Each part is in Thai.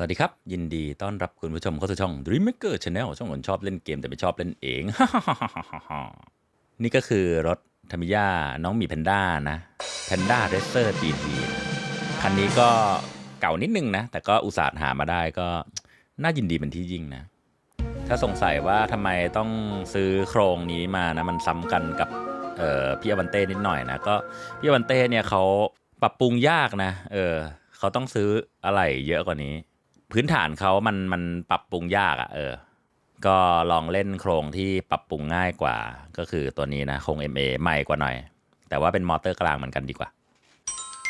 สวัสดีครับ ยินดีต้อนรับคุณผู้ชมเข้าสู่ช่อง Dream Maker Channel ช่องคนชอบเล่นเกมแต่ไม่ชอบเล่นเอง นี่ก็คือรถธรรมิยาน้องมีแพนด้านะ Panda Racer GT นะคันนี้ก็เก่านิดนึงนะ แต่ก็อุตส่าห์หามาได้ก็น่ายินดีเป็นที่ยิ่งนะ ถ้าสงสัยว่าทำไมต้องซื้อโครงนี้มานะ มันซ้ำกันกับพี่อวันเต้นิดหน่อยนะก็พี่อวันเต้เนี่ยเขาปรับปรุงยากนะ เออเขาต้องซื้ออะไรเยอะกว่านี้ พื้นฐานเขามันมันปรับปรุงยากอะ่ะ เออ ก็ลองเล่นโครงที่ปรับปรุงง่ายกว่า ก็คือตัวนี้นะโครง MA ใหม่กว่าหน่อย แต่ว่าเป็นมอเตอร์กลางเหมือนกันดีกว่า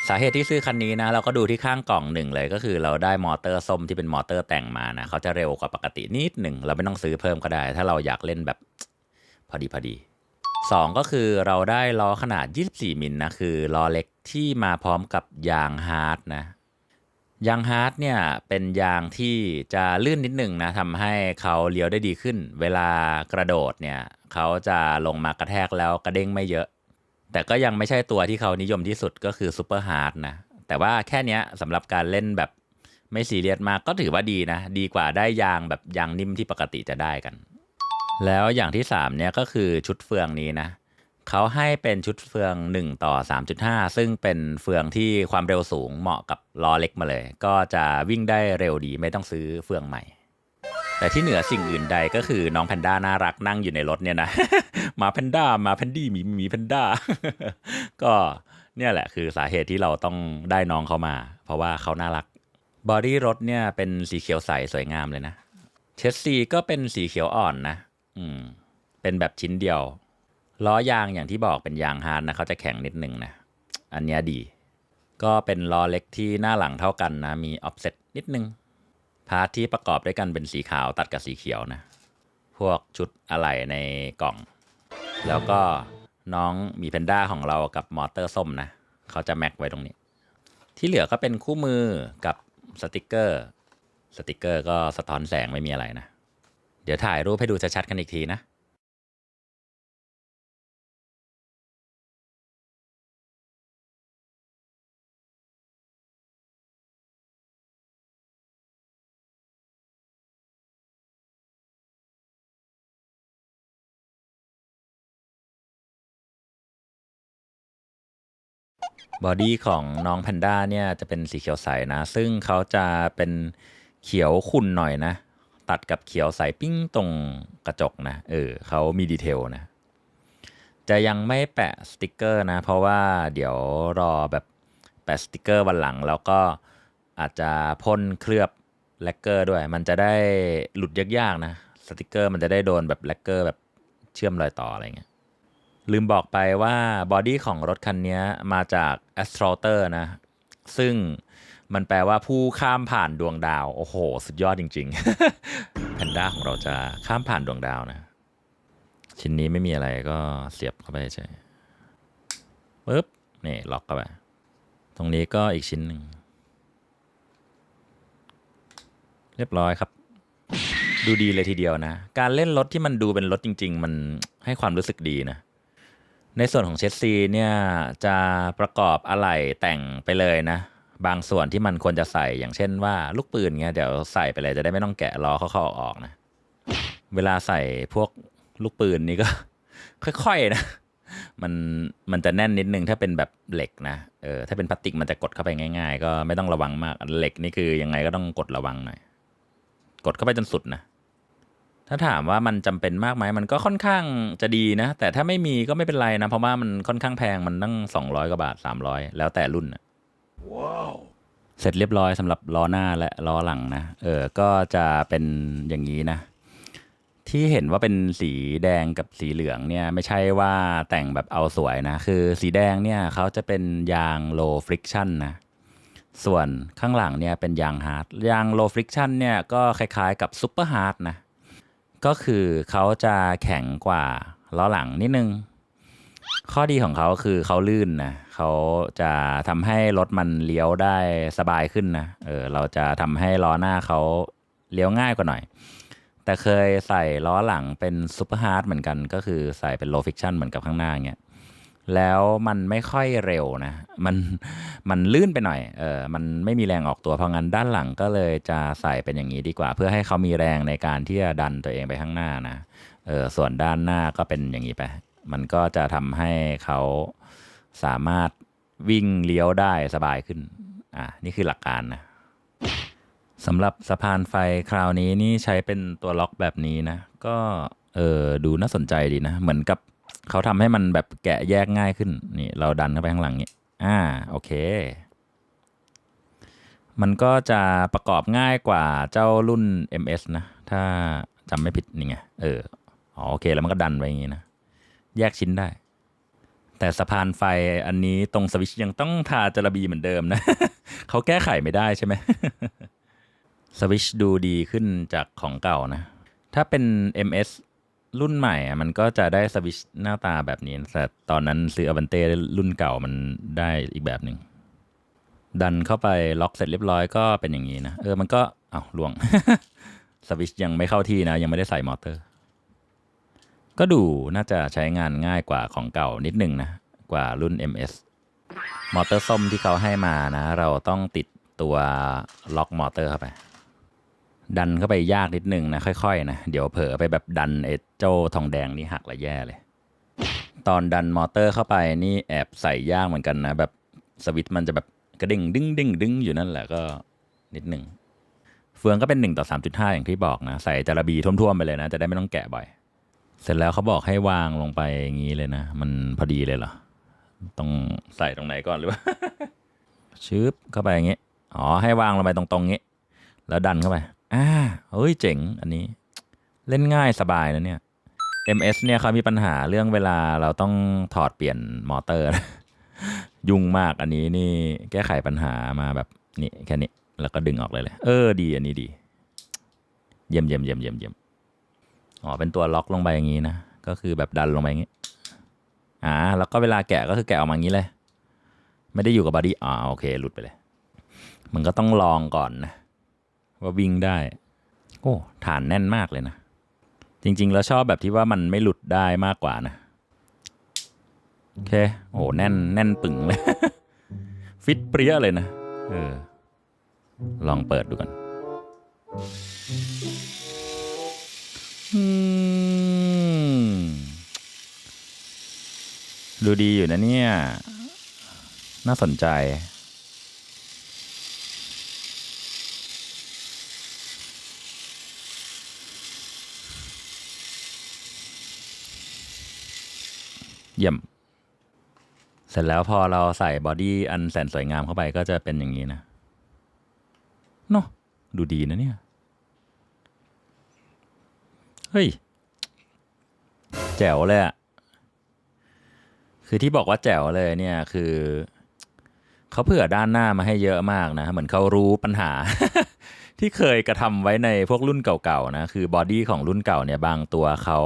สาเหตุที่ซื้อคันนี้นะ เราก็ดูที่ข้างกล่องหนึ่งเลยก็คือเราได้มอเตอร์ส้มที่เป็นมอเตอร์แต่งมานะเขาจะเร็วกว่าปกตินิดหนึ่งเราไม่ต้องซื้อเพิ่มก็ได้ ถ้าเราอยากเล่นแบบพอดีพอดีสองก็คือเราได้ล้อขนาด 24 มิลนะ คือล้อเล็กที่มาพร้อมกับยางฮาร์ดนะ ยางฮาร์ดเนี่ยเป็นยางที่จะลื่นนิดหนึ่งนะทำให้เขาเลี้ยวได้ดีขึ้น เวลากระโดดเนี่ยเขาจะลงมากระแทกแล้วกระเด้งไม่เยอะ แต่ก็ยังไม่ใช่ตัวที่เขานิยมที่สุดก็คือซูเปอร์ฮาร์ดนะแต่ว่าแค่นี้สำหรับการเล่นแบบไม่ซีเรียสมากก็ถือว่าดีนะ ดีกว่าได้ยางแบบยางนิ่มที่ปกติจะได้กัน แล้วอย่างที่3เนี่ยก็คือชุดเฟืองนี้นะ เขาให้เป็นชุดเฟือง 1 ต่อ 3.5 ซึ่งเป็นเฟืองที่ความเร็วสูงเหมาะกับล้อเล็กมาเลย ก็จะวิ่งได้เร็วดีไม่ต้องซื้อเฟืองใหม่ แต่ที่เหนือสิ่งอื่นใดก็คือน้องแพนด้าน่ารักนั่งอยู่ในรถเนี่ยนะหมาแพนด้ามาแพนดี้หมีหมีแพนด้าก็เนี่ยแหละคือสาเหตุที่เราต้องได้น้องเขามา เพราะว่าเขาน่ารักบอดี้รถเนี่ยเป็นสีเขียวใสสวยงามเลยนะเชสซีก็เป็นสีเขียวอ่อนนะ อืม เป็นแบบชิ้นเดียว ล้อยางอย่างที่บอกเป็นยางฮาร์ดนะเขาจะแข็งนิดนึงนะ อันเนี้ยดี ก็เป็นล้อเล็กที่หน้าหลังเท่ากันนะ มีออฟเซ็ตนิดนึง พาร์ทที่ประกอบด้วยกันเป็นสีขาวตัดกับสีเขียวนะ พวกชุดอะไหล่ในกล่อง แล้วก็น้องมีแพนด้าของเรากับมอเตอร์ส้มนะ เขาจะแม็กไว้ตรงนี้ ที่เหลือก็เป็นคู่มือกับสติกเกอร์ สติกเกอร์ก็สะท้อนแสงไม่มีอะไรนะ เดี๋ยวถ่ายรูปให้ดูชัดๆกันอีกทีนะ บอดี้ของน้องแพนด้าเนี่ยจะเป็นสีเขียวใสนะ ซึ่งเขาจะเป็นเขียวขุ่นหน่อยนะ ตัดกับเขียวใสปิ้งตรงกระจกนะ เออเขามีดีเทลนะ จะยังไม่แปะสติกเกอร์นะ เพราะว่าเดี๋ยวรอแบบแปะสติกเกอร์วันหลัง แล้วก็อาจจะพ่นเคลือบแลกเกอร์ด้วย มันจะได้หลุดยากๆนะ สติกเกอร์มันจะได้โดนแบบแลกเกอร์แบบเชื่อมรอยต่ออะไรเงี้ย ลืมบอกไปว่าบอดี้ของรถคันนี้มาจาก a s t r o t e r นะ ซึ่งมันแปลว่าผู้ข้ามผ่านดวงดาว โอ้โห สุดยอดจริงๆแพนด้าของเราจะข้ามผ่านดวงดาวนะ ชิ้นนี้ไม่มีอะไรก็เสียบเข้าไปใช่ปึ๊บนี่ล็อกเข้าไป ตรงนี้ก็อีกชิ้นหนึ่ง เรียบร้อยครับ ดูดีเลยทีเดียวนะ การเล่นรถที่มันดูเป็นรถจริง ๆ มันให้ความรู้สึกดีนะ ในส่วนของเชสซีเนี่ยจะประกอบอะไหล่แต่งไปเลยนะ บางส่วนที่มันควรจะใส่อย่างเช่นว่าลูกปืนเงี้ยเดี๋ยวใส่ไปเลยจะได้ไม่ต้องแกะล้อเข้าๆออกๆนะ เวลาใส่พวกลูกปืนนี่ก็ ค่อยๆนะ มันมันจะแน่นนิดนึงถ้าเป็นแบบเหล็กนะเออถ้าเป็นพลาสติกมันจะกดเข้าไปง่าย ๆ ก็ไม่ต้องระวังมากเหล็กนี่คือยังไงก็ต้องกดระวังหน่อยกดเข้าไปจนสุดนะ ถ้าถามว่ามันจำเป็นมากไหมมันก็ค่อนข้างจะดีนะ แต่ถ้าไม่มีก็ไม่เป็นไรนะ เพราะว่ามันค่อนข้างแพงมันตั้งสองร้อยกว่าบาทสามร้อยแล้วแต่รุ่นนะเสร็จเรียบร้อยสำหรับล้อหน้าและล้อหลังนะ เออ ก็จะเป็นอย่างนี้นะ ที่เห็นว่าเป็นสีแดงกับสีเหลืองเนี่ย ไม่ใช่ว่าแต่งแบบเอาสวยนะ คือสีแดงเนี่ยเขาจะเป็นยาง low friction นะ ส่วนข้างหลังเนี่ยเป็นยาง hard ยาง low friction เนี่ยก็คล้ายๆกับ super hard นะ ก็คือเขาจะแข็งกว่าล้อหลังนิดนึง ข้อดีของเขาคือเขาลื่นนะเขาจะทำให้รถมันเลี้ยวได้สบายขึ้นนะเออเราจะทำให้ล้อหน้าเขาเลี้ยวง่ายกว่าหน่อย แต่เคยใส่ล้อหลังเป็นซูเปอร์ฮาร์ดเหมือนกัน ก็คือใส่เป็นโลฟิกชันเหมือนกับข้างหน้าเงี้ย แล้วมันไม่ค่อยเร็วนะ มันมันลื่นไปหน่อย เออ มันไม่มีแรงออกตัว เพราะงั้นด้านหลังก็เลยจะใส่เป็นอย่างนี้ดีกว่า เพื่อให้เขามีแรงในการที่จะดันตัวเองไปข้างหน้านะ เออ ส่วนด้านหน้าก็เป็นอย่างนี้ไป มันก็จะทำให้เขาสามารถวิ่งเลี้ยวได้สบายขึ้น อะนี่คือหลักการนะสำหรับสะพานไฟคราวนี้นี่ใช้เป็นตัวล็อกแบบนี้นะ ก็ เออ ดูน่าสนใจดีนะ เหมือนกับ เขาทำให้มันแบบแกะแยกง่ายขึ้นนี่เราดันเข้าไปข้างหลังนี้อ่าโอเค มันก็จะประกอบง่ายกว่าเจ้ารุ่น MS นะ ถ้าจำไม่ผิดนี่ไงเอออ๋อโอเคแล้วมันก็ดันไปอย่างนี้นะ แยกชิ้นได้ แต่สะพานไฟอันนี้ตรงสวิชยังต้องทาจระบีเหมือนเดิมนะ เขาแก้ไขไม่ได้ใช่ไหมสวิชดูดีขึ้นจากของเก่านะ ถ้าเป็น MS รุ่นใหม่อะมันก็จะได้สวิชหน้าตาแบบนี้แต่ตอนนั้นซื้ออ v ันเต้รุ่นเก่ามันได้อีกแบบหนึ่งดันเข้าไปล็อกเสร็จเรียบร้อยก็เป็นอย่างนี้นะ เออมันก็เอาล่วงสวิชยังไม่เข้าที่นะ ยังไม่ได้ใส่มอเตอร์ ก็ดูน่าจะใช้งานง่ายกว่าของเก่านิดหนึ่งนะ กว่ารุ่น MS มอเตอร์ส้มที่เขาให้มานะ เราต้องติดตัวล็อกมอเตอร์เข้าไป ดันเข้าไปยากนิดนึงนะค่อยๆนะเดี๋ยวเผลอไปแบบดันไอ้เจ้าทองแดงนี่หักละแย่เลย ตอนดันมอเตอร์เข้าไปนี่แอบใส่ยากเหมือนกันนะ แบบสวิตช์มันจะแบบกระดิ่งดึงดึงดึงอยู่นั่นแหละก็นิดหนึ่งเฟืองก็เป็น1ต่อ3.5 อย่างที่บอกนะ ใส่จาระบีท่วมๆไปเลยนะ จะได้ไม่ต้องแกะบ่อย เสร็จแล้วเขาบอกให้วางลงไปอย่างนี้เลยนะ มันพอดีเลยเหรอต้องใส่ตรงไหนก่อนหรือว่าชึบเข้าไปอย่างงี้อ๋อให้วางลงไปตรงๆงี้ แล้วดันเข้าไป อ่าเฮ้ยเจ๋งอันนี้ เล่นง่ายสบายนะเนี่ย MS เนี่ยเขามีปัญหาเรื่องเวลาเราต้องถอดเปลี่ยนมอเตอร์ ยุ่งมากอันนี้นี่แก้ไขปัญหามาแบบนี่แค่นี้ แล้วก็ดึงออกเลยเลย เออดีอันนี้ดี เยี่ยมเยี่ยมเยี่ยมเยี่ยมเยี่ยมอ๋อเป็นตัวล็อกลงไปอย่างนี้นะ ก็คือแบบดันลงไปอย่างนี้ อ่า แล้วก็เวลาแกะก็คือแกะออกมาอย่างนี้เลย ไม่ได้อยู่กับบอดี้ อ่าโอเค หลุดไปเลย มันก็ต้องลองก่อนนะ ว่าวิ่งได้ โอ้ฐานแน่นมากเลยนะ จริง ๆ แล้วชอบแบบที่ว่ามันไม่หลุดได้มากกว่านะ โอเค โอ้แน่นแน่นปึงเลย ฟิตเปรี้ยเลยนะ เออ ลองเปิดดูกันดูดีอยู่นะเนี่ย น่าสนใจ เยี่ยม เสร็จแล้วพอเราใส่บอดี้อันแสนสวยงามเข้าไปก็จะเป็นอย่างนี้นะเนาะดูดีนะเนี่ย เฮ้ย แจ๋วเลยอะคือที่บอกว่าแจ๋วเลยเนี่ยคือเขาเผื่อด้านหน้ามาให้เยอะมากนะ เหมือนเขารู้ปัญหา ที่เคยกระทำไว้ในพวกรุ่นเก่าๆนะ คือบอดี้ของรุ่นเก่าเนี่ยบางตัวเขา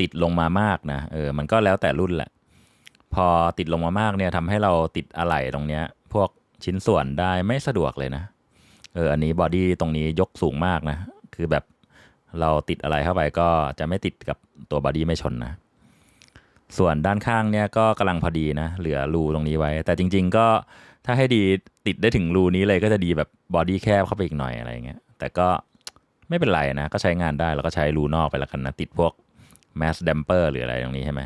ติดลงมามากนะเออมันก็แล้วแต่รุ่นแหละ พอติดลงมามากเนี่ยทำให้เราติดอะไหล่ตรงเนี้ย พวกชิ้นส่วนได้ไม่สะดวกเลยนะเอออันนี้บอดี้ตรงนี้ยกสูงมากนะ คือแบบเราติดอะไรเข้าไปก็จะไม่ติดกับตัวบอดี้ไม่ชนนะส่วนด้านข้างเนี่ยก็กำลังพอดีนะ เหลือรูตรงนี้ไว้ แต่จริง ๆ ก็ถ้าให้ดีติดได้ถึงรูนี้เลยก็จะดีแบบบอดี้แคบเข้าไปอีกหน่อยอะไรเงี้ยแต่ก็ไม่เป็นไรนะ ก็ใช้งานได้แล้วก็ใช้รูนอกไปแล้วกันนะ ติดพวก แมสเดมเปอร์หรืออะไรตรงนี้ใช่ไหม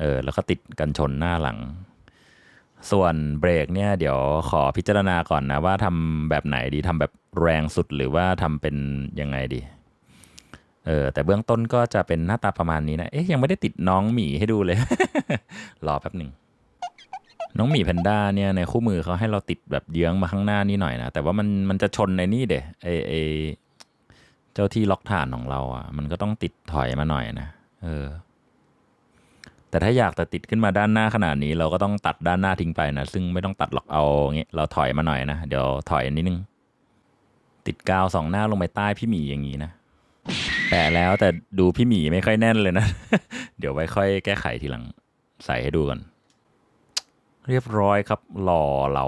เออแล้วก็ติดกันชนหน้าหลัง ส่วนเบรกเนี่ย เดี๋ยวขอพิจารณาก่อนนะว่าทำแบบไหนดีทำแบบแรงสุดหรือว่าทำเป็นยังไงดีเออแต่เบื้องต้นก็จะเป็นหน้าตาประมาณนี้นะ เอ๊ะยังไม่ได้ติดน้องหมีให้ดูเลย รอแป๊บหนึ่ง น้องหมีแพนด้าเนี่ยในคู่มือเขาให้เราติดแบบเยื้องมาข้างหน้านี่หน่อยนะ แต่ว่ามันมันจะชนในนี่เดะไอไอ เจ้าที่ล็อกฐานของเราอะ มันก็ต้องติดถอยมาหน่อยนะเออ แต่ถ้าอยากแต่ติดขึ้นมาด้านหน้าขนาดนี้ เราก็ต้องตัดด้านหน้าทิ้งไปนะซึ่งไม่ต้องตัดหรอกเอาเงี้ยเราถอยมาหน่อยนะเดี๋ยวถอยนิดนึง ติดกาวสองหน้าลงไปใต้พี่หมีอย่างนี้นะแปะแล้วแต่ดูพี่หมีไม่ค่อยแน่นเลยนะ เดี๋ยวไว้ค่อยแก้ไขทีหลัง ใส่ให้ดูก่อน เรียบร้อยครับ หล่อเหลา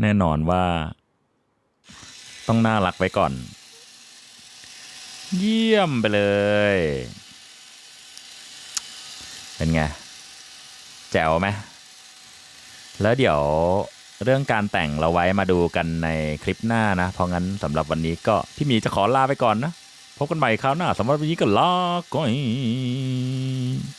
แน่นอนว่า ต้องน่ารักไว้ก่อน เยี่ยมไปเลย เป็นไง แจ๋วไหมแล้วเดี๋ยวเรื่องการแต่งเราไว้มาดูกันในคลิปหน้านะ เพราะงั้นสำหรับวันนี้ก็พี่มีจะขอลาไปก่อนนะ พบกันใหม่คราวหน้าสำหรับวันนี้ก็ลาก่อย